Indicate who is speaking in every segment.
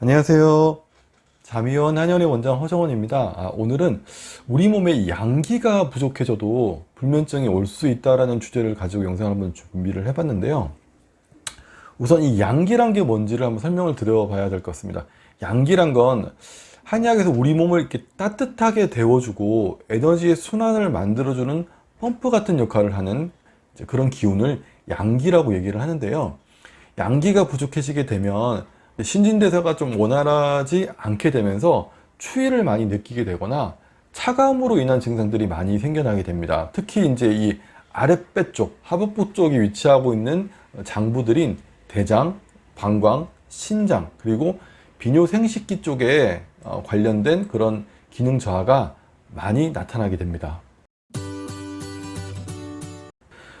Speaker 1: 안녕하세요. 자미원 한연의 원장 허정원입니다. 아, 오늘은 우리 몸에 양기가 부족해져도 불면증이 올 수 있다라는 주제를 가지고 영상을 한번 준비를 해봤는데요. 우선 이 양기란 게 뭔지를 한번 설명을 드려봐야 될 것 같습니다. 양기란 건 한약에서 우리 몸을 이렇게 따뜻하게 데워주고 에너지의 순환을 만들어주는 펌프 같은 역할을 하는 그런 기운을 양기라고 얘기를 하는데요. 양기가 부족해지게 되면 신진대사가 좀 원활하지 않게 되면서 추위를 많이 느끼게 되거나 차가움으로 인한 증상들이 많이 생겨나게 됩니다. 특히 이제 이 아랫배 쪽, 하복부 쪽이 위치하고 있는 장부들인 대장, 방광, 신장, 그리고 비뇨 생식기 쪽에 어, 관련된 그런 기능 저하가 많이 나타나게 됩니다.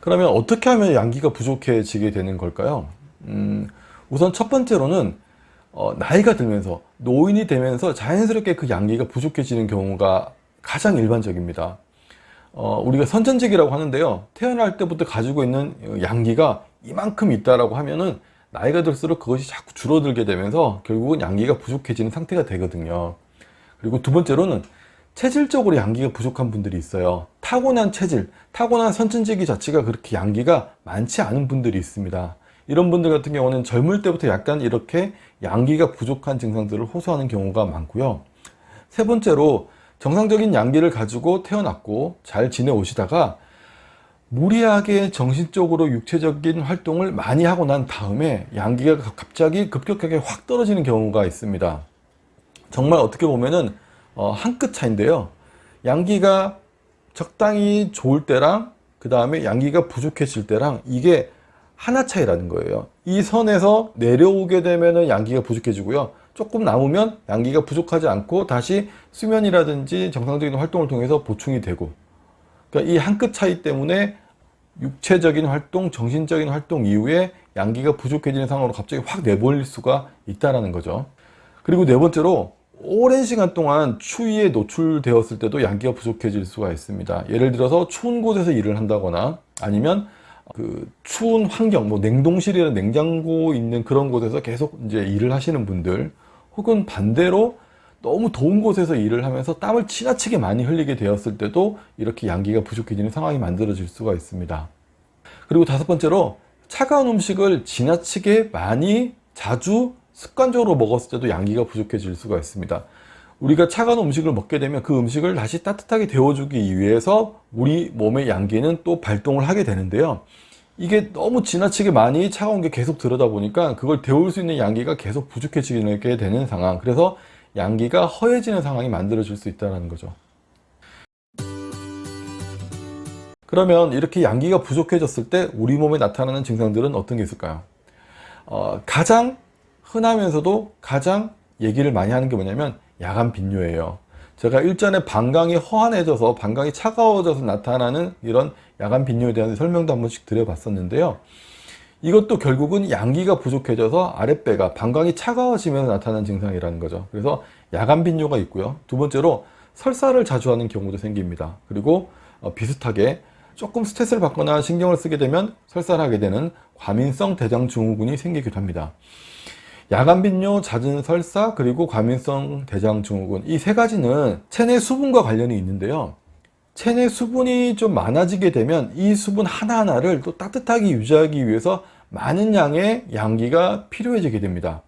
Speaker 1: 그러면 어떻게 하면 양기가 부족해지게 되는 걸까요? 음, 우선 첫 번째로는 어, 나이가 들면서 노인이 되면서 자연스럽게 그 양기가 부족해지는 경우가 가장 일반적입니다. 어, 우리가 선천직이라고 하는데요. 태어날 때부터 가지고 있는 양기가 이만큼 있다라고 하면은 나이가 들수록 그것이 자꾸 줄어들게 되면서 결국은 양기가 부족해지는 상태가 되거든요. 그리고 두 번째로는 체질적으로 양기가 부족한 분들이 있어요. 타고난 체질, 타고난 선천지기 자체가 그렇게 양기가 많지 않은 분들이 있습니다. 이런 분들 같은 경우는 젊을 때부터 약간 이렇게 양기가 부족한 증상들을 호소하는 경우가 많고요. 세 번째로 정상적인 양기를 가지고 태어났고 잘 지내오시다가 무리하게 정신적으로 육체적인 활동을 많이 하고 난 다음에 양기가 갑자기 급격하게 확 떨어지는 경우가 있습니다. 정말 어떻게 보면은 어, 한끗 차인데요. 양기가 적당히 좋을 때랑 그 다음에 양기가 부족해질 때랑 이게 하나 차이라는 거예요. 이 선에서 내려오게 되면은 양기가 부족해지고요. 조금 남으면 양기가 부족하지 않고 다시 수면이라든지 정상적인 활동을 통해서 보충이 되고 그러니까 이 한 끗 차이 때문에 육체적인 활동, 정신적인 활동 이후에 양기가 부족해지는 상황으로 갑자기 확 내몰릴 수가 있다라는 거죠. 그리고 네 번째로 오랜 시간 동안 추위에 노출되었을 때도 양기가 부족해질 수가 있습니다. 예를 들어서 추운 곳에서 일을 한다거나 아니면 그 추운 환경, 뭐 냉동실이나 냉장고 있는 그런 곳에서 계속 이제 일을 하시는 분들 혹은 반대로 너무 더운 곳에서 일을 하면서 땀을 지나치게 많이 흘리게 되었을 때도 이렇게 양기가 부족해지는 상황이 만들어질 수가 있습니다. 그리고 다섯 번째로 차가운 음식을 지나치게 많이 자주 습관적으로 먹었을 때도 양기가 부족해질 수가 있습니다. 우리가 차가운 음식을 먹게 되면 그 음식을 다시 따뜻하게 데워주기 위해서 우리 몸의 양기는 또 발동을 하게 되는데요. 이게 너무 지나치게 많이 차가운 게 계속 들어다 보니까 그걸 데울 수 있는 양기가 계속 부족해지게 되는 상황. 그래서 양기가 허해지는 상황이 만들어질 수 있다는 거죠. 그러면 이렇게 양기가 부족해졌을 때 우리 몸에 나타나는 증상들은 어떤 게 있을까요? 어, 가장 흔하면서도 가장 얘기를 많이 하는 게 뭐냐면 야간 빈뇨예요. 제가 일전에 방광이 허한해져서 방광이 차가워져서 나타나는 이런 야간 빈뇨에 대한 설명도 한 번씩 드려봤었는데요. 이것도 결국은 양기가 부족해져서 아랫배가 방광이 차가워지면서 나타나는 증상이라는 거죠. 그래서 야간 빈뇨가 있고요. 두 번째로 설사를 자주 하는 경우도 생깁니다. 그리고 어, 비슷하게 조금 스트레스를 받거나 신경을 쓰게 되면 설사를 하게 되는 과민성 대장 증후군이 생기기도 합니다. 야간 빈뇨, 잦은 설사, 그리고 과민성 대장 증후군 이 세 가지는 체내 수분과 관련이 있는데요. 체내 수분이 좀 많아지게 되면 이 수분 하나하나를 또 따뜻하게 유지하기 위해서 많은 양의 양기가 필요해지게 됩니다.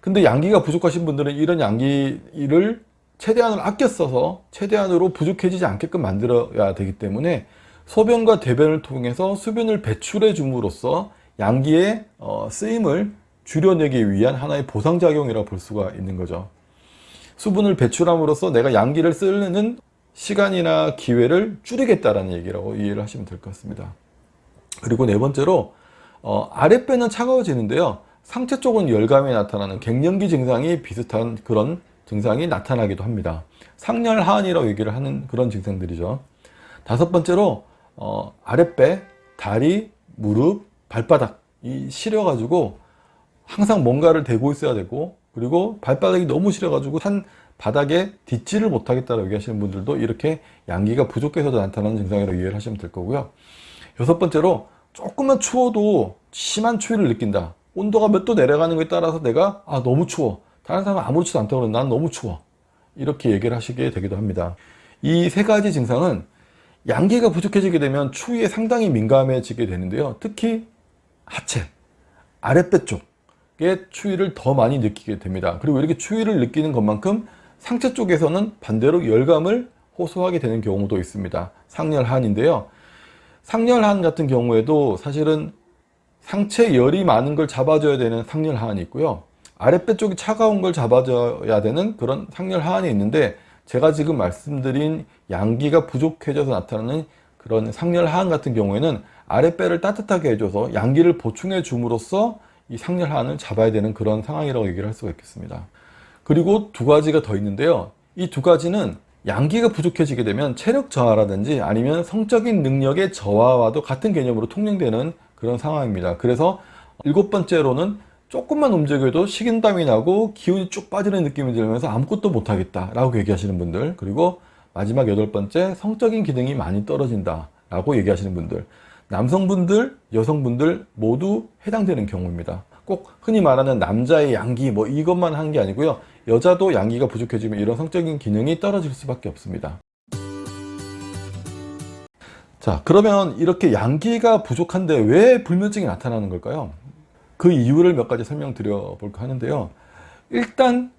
Speaker 1: 근데 양기가 부족하신 분들은 이런 양기를 최대한으로 아껴 써서 최대한으로 부족해지지 않게끔 만들어야 되기 때문에 소변과 대변을 통해서 수분을 배출해 줌으로써 양기의 어, 쓰임을 줄여내기 위한 하나의 보상작용이라고 볼 수가 있는 거죠. 수분을 배출함으로써 내가 양기를 쓰는 시간이나 기회를 줄이겠다라는 얘기라고 이해를 하시면 될 것 같습니다. 그리고 네 번째로 어, 아랫배는 차가워지는데요. 상체 쪽은 열감이 나타나는 갱년기 증상이 비슷한 그런 증상이 나타나기도 합니다. 상열하한이라고 얘기를 하는 그런 증상들이죠. 다섯 번째로 어, 아랫배, 다리, 무릎, 발바닥 이 시려가지고 항상 뭔가를 대고 있어야 되고 그리고 발바닥이 너무 시려가지고 산 바닥에 딛지를 못하겠다고 얘기하시는 분들도 이렇게 양기가 부족해서도 나타나는 증상이라고 이해를 하시면 될 거고요. 여섯 번째로 조금만 추워도 심한 추위를 느낀다. 온도가 몇 도 내려가는 것에 따라서 내가 아 너무 추워. 다른 사람은 아무렇지도 않다고 그러는데 난 너무 추워. 이렇게 얘기를 하시게 되기도 합니다. 이 세 가지 증상은 양기가 부족해지게 되면 추위에 상당히 민감해지게 되는데요. 특히 하체, 아랫배 쪽에 추위를 더 많이 느끼게 됩니다. 그리고 이렇게 추위를 느끼는 것만큼 상체 쪽에서는 반대로 열감을 호소하게 되는 경우도 있습니다. 상열한인데요. 상열한 같은 경우에도 사실은 상체 열이 많은 걸 잡아줘야 되는 상열하한이 있고요. 아랫배 쪽이 차가운 걸 잡아줘야 되는 그런 상열하한이 있는데 제가 지금 말씀드린 양기가 부족해져서 나타나는 그런 상열하한 같은 경우에는 아랫배를 따뜻하게 해줘서 양기를 보충해 줌으로써 이 상열하한을 잡아야 되는 그런 상황이라고 얘기를 할 수가 있겠습니다. 그리고 두 가지가 더 있는데요. 이 두 가지는 양기가 부족해지게 되면 체력 저하라든지 아니면 성적인 능력의 저하와도 같은 개념으로 통용되는 그런 상황입니다. 그래서 일곱 번째로는 조금만 움직여도 식은땀이 나고 기운이 쭉 빠지는 느낌이 들면서 아무것도 못하겠다 라고 얘기하시는 분들 그리고 마지막 여덟 번째 성적인 기능이 많이 떨어진다 라고 얘기하시는 분들 남성분들 여성분들 모두 해당되는 경우입니다 꼭 흔히 말하는 남자의 양기 뭐 이것만 한 게 아니고요 여자도 양기가 부족해지면 이런 성적인 기능이 떨어질 수밖에 없습니다 자 그러면 이렇게 양기가 부족한데 왜 불면증이 나타나는 걸까요? 그 이유를 몇 가지 설명드려 볼까 하는데요. 일단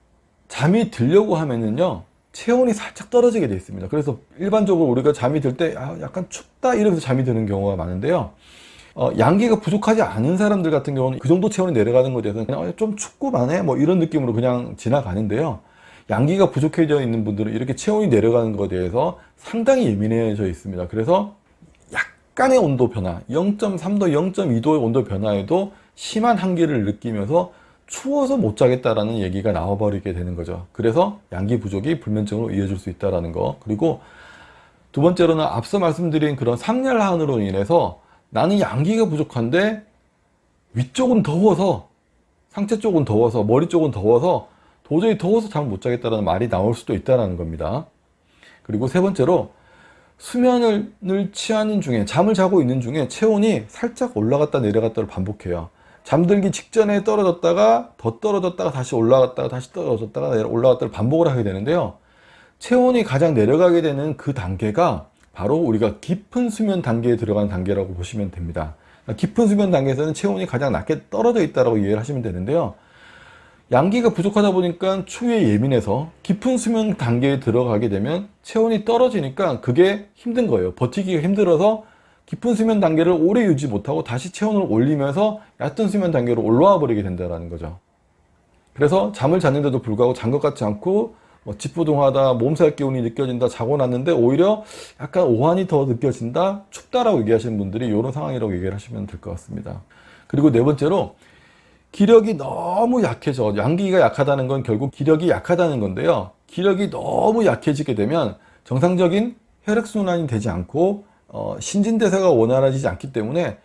Speaker 1: 잠이 들려고 하면은요. 체온이 살짝 떨어지게 되어 있습니다. 그래서 일반적으로 우리가 잠이 들때 아, 약간 춥다 이러면서 잠이 드는 경우가 많은데요. 어, 양기가 부족하지 않은 사람들 같은 경우는 그 정도 체온이 내려가는 것에 대해서 그냥 어, 좀 춥고만 해 뭐 이런 느낌으로 그냥 지나가는데요. 양기가 부족해져 있는 분들은 이렇게 체온이 내려가는 것에 대해서 상당히 예민해져 있습니다. 그래서 약간의 온도 변화, 0.3도, 0.2도의 온도 변화에도 심한 한기를 느끼면서 추워서 못 자겠다라는 얘기가 나와버리게 되는 거죠. 그래서 양기 부족이 불면증으로 이어질 수 있다라는 거. 그리고 두 번째로는 앞서 말씀드린 그런 상열한으로 인해서 나는 양기가 부족한데 위쪽은 더워서 상체 쪽은 더워서 머리 쪽은 더워서 도저히 더워서 잠을 못 자겠다라는 말이 나올 수도 있다라는 겁니다. 그리고 세 번째로 수면을 취하는 중에 잠을 자고 있는 중에 체온이 살짝 올라갔다 내려갔다를 반복해요. 잠들기 직전에 떨어졌다가 더 떨어졌다가 다시 올라갔다가 다시 떨어졌다가 올라갔다를 반복을 하게 되는데요. 체온이 가장 내려가게 되는 그 단계가 바로 우리가 깊은 수면 단계에 들어간 단계라고 보시면 됩니다. 깊은 수면 단계에서는 체온이 가장 낮게 떨어져 있다고 이해를 하시면 되는데요. 양기가 부족하다 보니까 추위에 예민해서 깊은 수면 단계에 들어가게 되면 체온이 떨어지니까 그게 힘든 거예요. 버티기가 힘들어서 깊은 수면 단계를 오래 유지 못하고 다시 체온을 올리면서 얕은 수면 단계로 올라와 버리게 된다는 거죠. 그래서 잠을 잤는데도 불구하고 잔 것 같지 않고 뭐 집부동하다, 몸살 기운이 느껴진다, 자고 났는데 오히려 약간 오한이 더 느껴진다, 춥다라고 얘기하시는 분들이 이런 상황이라고 얘기를 하시면 될 것 같습니다. 그리고 네 번째로 기력이 너무 약해져. 양기가 약하다는 건 결국 기력이 약하다는 건데요. 기력이 너무 약해지게 되면 정상적인 혈액순환이 되지 않고 어, 신진대사가 원활해지지 않기 때문에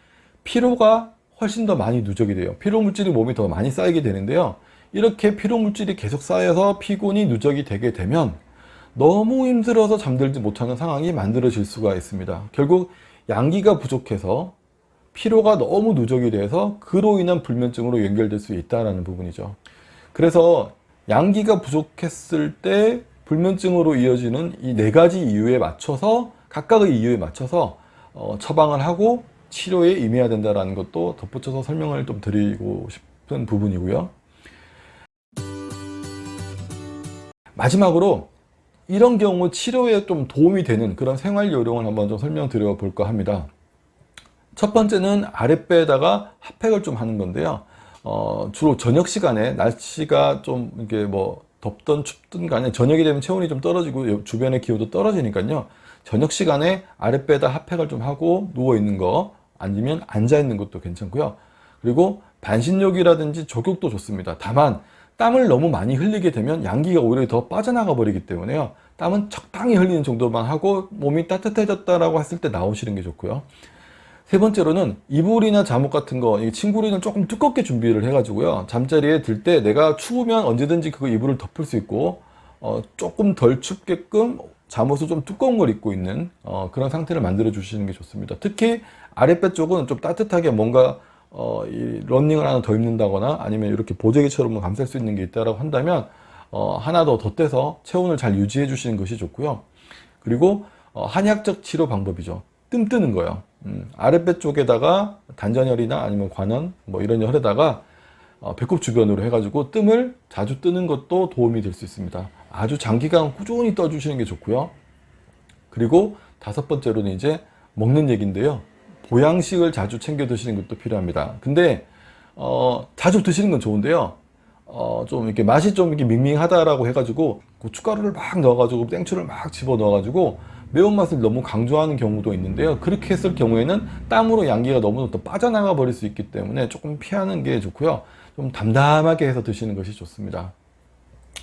Speaker 1: 피로가 훨씬 더 많이 누적이 돼요. 피로 물질이 몸이 더 많이 쌓이게 되는데요. 이렇게 피로 물질이 계속 쌓여서 피곤이 누적이 되게 되면 너무 힘들어서 잠들지 못하는 상황이 만들어질 수가 있습니다. 결국 양기가 부족해서 피로가 너무 누적이 돼서 그로 인한 불면증으로 연결될 수 있다는 부분이죠. 그래서 양기가 부족했을 때 불면증으로 이어지는 이 네 가지 이유에 맞춰서 각각의 이유에 맞춰서 어, 처방을 하고 치료에 임해야 된다는 것도 덧붙여서 설명을 좀 드리고 싶은 부분이고요. 마지막으로 이런 경우 치료에 좀 도움이 되는 그런 생활 요령을 한번 좀 설명드려 볼까 합니다. 첫 번째는 아랫배에다가 핫팩을 좀 하는 건데요. 어, 주로 저녁 시간에 날씨가 좀 이게 뭐 덥던 춥든 간에 저녁이 되면 체온이 좀 떨어지고 주변의 기후도 떨어지니까요. 저녁 시간에 아랫배에다 핫팩을 좀 하고 누워 있는 거 아니면 앉아 있는 것도 괜찮고요. 그리고 반신욕이라든지 족욕도 좋습니다. 다만 땀을 너무 많이 흘리게 되면 양기가 오히려 더 빠져나가 버리기 때문에요. 땀은 적당히 흘리는 정도만 하고 몸이 따뜻해졌다라고 했을 때 나오시는 게 좋고요. 세 번째로는 이불이나 잠옷 같은 거, 친구리는 조금 두껍게 준비를 해가지고요. 잠자리에 들 때 내가 추우면 언제든지 그거 이불을 덮을 수 있고, 어, 조금 덜 춥게끔 잠옷을 좀 두꺼운 걸 입고 있는 어, 그런 상태를 만들어 주시는 게 좋습니다. 특히 아랫배 쪽은 좀 따뜻하게 뭔가 어, 이 런닝을 하나 더 입는다거나 아니면 이렇게 보재기처럼 감쌀 수 있는 게 있다라고 한다면 어, 하나 더 덧대서 체온을 잘 유지해 주시는 것이 좋고요. 그리고 어, 한의학적 치료 방법이죠. 뜸 뜨는 거예요. 음, 아랫배 쪽에다가 단전혈이나 아니면 관원 뭐 이런 혈에다가 어, 배꼽 주변으로 해가지고 뜸을 자주 뜨는 것도 도움이 될 수 있습니다. 아주 장기간 꾸준히 떠주시는 게 좋고요. 그리고 다섯 번째로는 이제 먹는 얘기인데요. 보양식을 자주 챙겨 드시는 것도 필요합니다. 근데 어, 자주 드시는 건 좋은데요. 어, 좀 이렇게 맛이 좀 이렇게 밍밍하다라고 해가지고 고춧가루를 막 넣어가지고 땡초를 막 집어 넣어가지고 매운맛을 너무 강조하는 경우도 있는데요. 그렇게 했을 경우에는 땀으로 양기가 너무 더 빠져나가 버릴 수 있기 때문에 조금 피하는 게 좋고요. 좀 담담하게 해서 드시는 것이 좋습니다.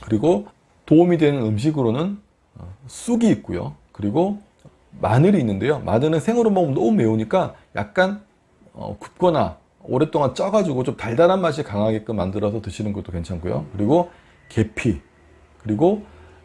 Speaker 1: 그리고 도움이 되는 음식으로는 어, 쑥이 있고요. 그리고 마늘이 있는데요. 마늘은 생으로 먹으면 너무 매우니까 약간 어, 굽거나 오랫동안 쪄가지고 좀 달달한 맛이 강하게끔 만들어서 드시는 것도 괜찮고요. 그리고 계피, 그리고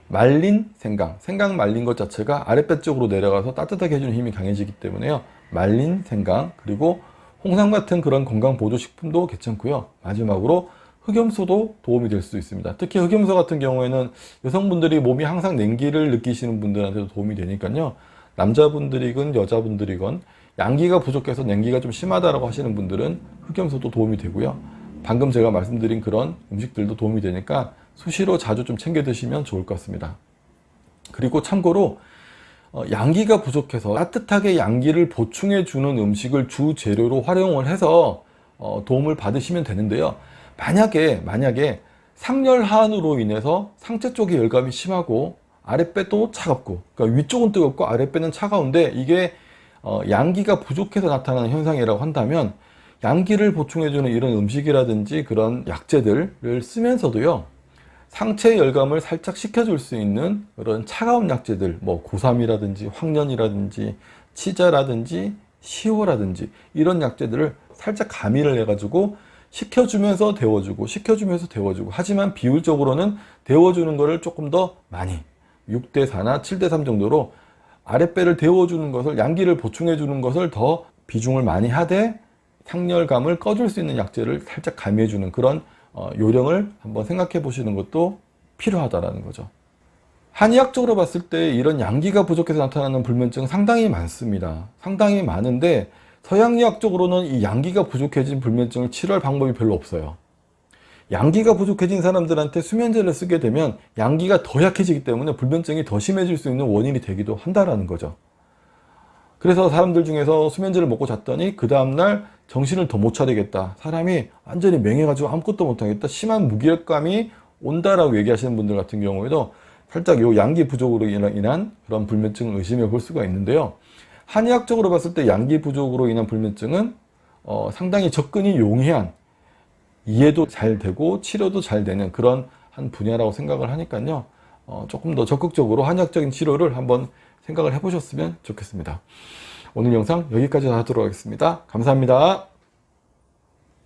Speaker 1: 말린 생강. 생강 말린 것 자체가 아랫배 쪽으로 내려가서 따뜻하게 해주는 힘이 강해지기 때문에요. 말린 생강, 그리고 홍삼 같은 그런 건강 보조 식품도 괜찮고요. 마지막으로 흑염소도 도움이 될 수 있습니다. 특히 흑염소 같은 경우에는 여성분들이 몸이 항상 냉기를 느끼시는 분들한테도 도움이 되니까요. 남자분들이건 여자분들이건 양기가 부족해서 냉기가 좀 심하다라고 하시는 분들은 흑염소도 도움이 되고요. 방금 제가 말씀드린 그런 음식들도 도움이 되니까 수시로 자주 좀 챙겨 드시면 좋을 것 같습니다. 그리고 참고로 어, 양기가 부족해서 따뜻하게 양기를 보충해 주는 음식을 주 재료로 활용을 해서 어, 도움을 받으시면 되는데요. 만약에 만약에 상열한으로 인해서 상체 쪽에 열감이 심하고 아랫배도 차갑고 그러니까 위쪽은 뜨겁고 아랫배는 차가운데 이게 어, 양기가 부족해서 나타나는 현상이라고 한다면 양기를 보충해주는 이런 음식이라든지 그런 약재들을 쓰면서도요 상체 열감을 살짝 식혀줄 수 있는 그런 차가운 약재들 뭐 고삼이라든지 황년이라든지 치자라든지 시호라든지 이런 약재들을 살짝 가미를 해가지고 식혀주면서 데워주고 식혀주면서 데워주고 하지만 비율적으로는 데워주는 거를 조금 더 많이 6대 4나 7대 3 정도로 아랫배를 데워주는 것을 양기를 보충해주는 것을 더 비중을 많이 하되 상열감을 꺼줄 수 있는 약재를 살짝 가미해주는 그런 어, 요령을 한번 생각해 보시는 것도 필요하다라는 거죠. 한의학적으로 봤을 때 이런 양기가 부족해서 나타나는 불면증 상당히 많습니다. 상당히 많은데 서양의학적으로는 이 양기가 부족해진 불면증을 치료할 방법이 별로 없어요. 양기가 부족해진 사람들한테 수면제를 쓰게 되면 양기가 더 약해지기 때문에 불면증이 더 심해질 수 있는 원인이 되기도 한다라는 거죠. 그래서 사람들 중에서 수면제를 먹고 잤더니 그 다음날 정신을 더 못 차리겠다. 사람이 완전히 맹해가지고 아무것도 못하겠다. 심한 무기력감이 온다라고 얘기하시는 분들 같은 경우에도 살짝 요 양기 부족으로 인한 그런 불면증을 의심해 볼 수가 있는데요. 한의학적으로 봤을 때 양기 부족으로 인한 불면증은 어, 상당히 접근이 용이한 이해도 잘 되고 치료도 잘 되는 그런 한 분야라고 생각을 하니까요. 어, 조금 더 적극적으로 한의학적인 치료를 한번 생각을 해보셨으면 좋겠습니다. 오늘 영상 여기까지 하도록 하겠습니다. 감사합니다.